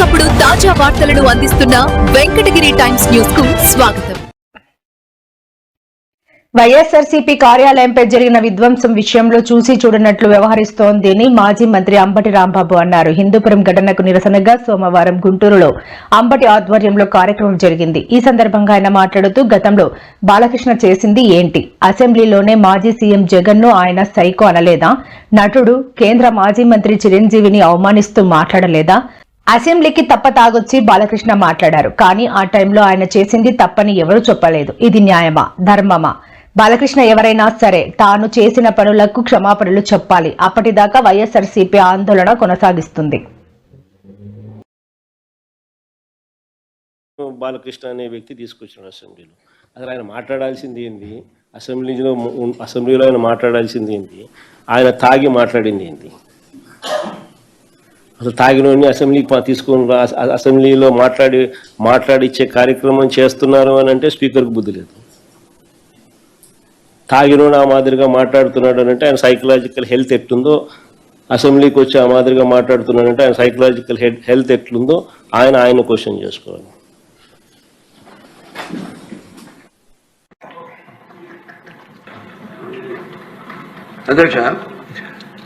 ఎప్పటికప్పుడు తాజా వార్తలను అందిస్తున్న వెంకటగిరి టైమ్స్ న్యూస్కు స్వాగతం. వైఎస్ఆర్సీపీ కార్యాలయంపై జరిగిన విధ్వంసం విషయంలో చూసి చూడనట్లు వ్యవహరిస్తోంది అని మాజీ మంత్రి అంబటి రాంబాబు అన్నారు. హిందూపురం ఘటనకు నిరసనగా సోమవారం గుంటూరులో అంబటి ఆధ్వర్యంలో కార్యక్రమం జరిగింది. ఈ సందర్భంగా ఆయన మాట్లాడుతూ గతంలో బాలకృష్ణ చేసింది ఏంటి? అసెంబ్లీలోనే మాజీ సీఎం జగన్ను ఆయన సైకో అనలేదా? నటుడు కేంద్ర మాజీ మంత్రి చిరంజీవిని అవమానిస్తూ మాట్లాడలేదా? అసెంబ్లీకి తప్ప తాగొచ్చి బాలకృష్ణ మాట్లాడారు. కానీ ఆ టైంలో ఆయన చేసింది తప్పని ఎవరూ చెప్పలేదు. ఇది న్యాయమా? ధర్మమా? బాలకృష్ణ ఎవరైనా సరే తాను చేసిన పనులకు క్షమాపణలు చెప్పాలి. అప్పటిదాకా వైఎస్ఆర్సీపీ ఆందోళన కొనసాగిస్తుంది. బాలకృష్ణ అనే వ్యక్తి తీసుకొచ్చాడు అసెంబ్లీలో. అసలు ఆయన మాట్లాడాల్సింది ఏంది? అసెంబ్లీలో అసెంబ్లీలో ఆయన మాట్లాడాల్సింది ఏంది? ఆయన తాగి మాట్లాడింది ఏంది? అసలు తాగినోడిని అసెంబ్లీకి తీసుకుని తీసుకొని అసెంబ్లీలో మాట్లాడి మాట్లాడిచ్చే కార్యక్రమం చేస్తున్నారు అని అంటే స్పీకర్కు బుద్ధి లేదు. తాగినోడు ఆ మాదిరిగా మాట్లాడుతున్నాడు అని అంటే ఆయన సైకలాజికల్ హెల్త్ ఎట్లుందో అసెంబ్లీకి వచ్చి ఆ మాదిరిగా మాట్లాడుతున్నాడంటే ఆయన సైకలాజికల్ హెల్త్ ఎట్లుందో ఆయన ఆయన క్వశ్చన్ చేసుకోవాలి. అధ్యక్ష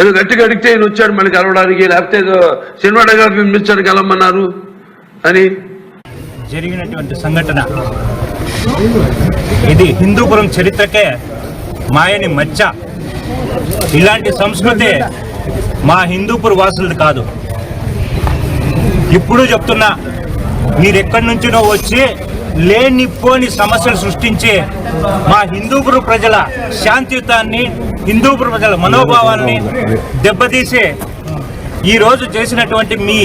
ఏదో గట్టిగా అడిగితే ఈయన వచ్చాడు మళ్ళీ కలవడానికి లేకపోతే ఏదో సినిమా డైలాగ్ పిలిపించాడు కలవమన్నారు అని. జరిగినటువంటి సంఘటన. ఇది హిందూపురం చరిత్రకే మాయని మచ్చ. ఇలాంటి సంస్కృతి మా హిందూపుర వాసులది కాదు. ఇప్పుడు చెప్తున్నా మీరెక్కడి నుంచినో వచ్చి లేనిపోని సమస్యలు సృష్టించి మా హిందూపురు ప్రజల శాంతియుతాన్ని హిందూ ప్రజల మనోభావాల్ని దెబ్బతీసే ఈ రోజు చేసినటువంటి మీ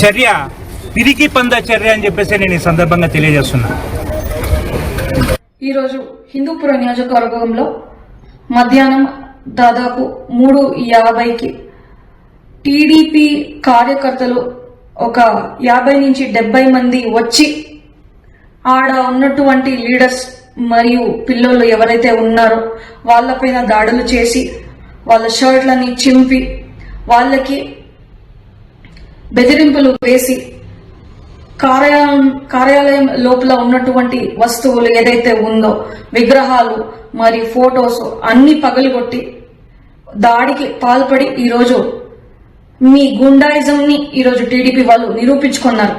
చర్య పిరికి పంద చర్య అని చెప్పేసి నేను ఈ సందర్భంగా తెలియజేస్తున్నా. ఈరోజు హిందూపుర నియోజకవర్గంలో మధ్యాహ్నం దాదాపు మూడు యాభైకి టీడీపీ కార్యకర్తలు ఒక యాభై నుంచి డెబ్బై మంది వచ్చి ఆడ ఉన్నటువంటి లీడర్స్ మరియు పిల్లలు ఎవరైతే ఉన్నారో వాళ్ళపైన దాడులు చేసి వాళ్ళ షర్ట్లని చింపి వాళ్ళకి బెదిరింపులు వేసి కార్యాలయం కార్యాలయం లోపల ఉన్నటువంటి వస్తువులు ఏదైతే ఉందో విగ్రహాలు మరి ఫోటోస్ అన్ని పగలగొట్టి దాడికి పాల్పడి ఈరోజు మీ గుండాయిజంని ఈరోజు టీడీపీ వాళ్ళు నిరూపించుకున్నారు.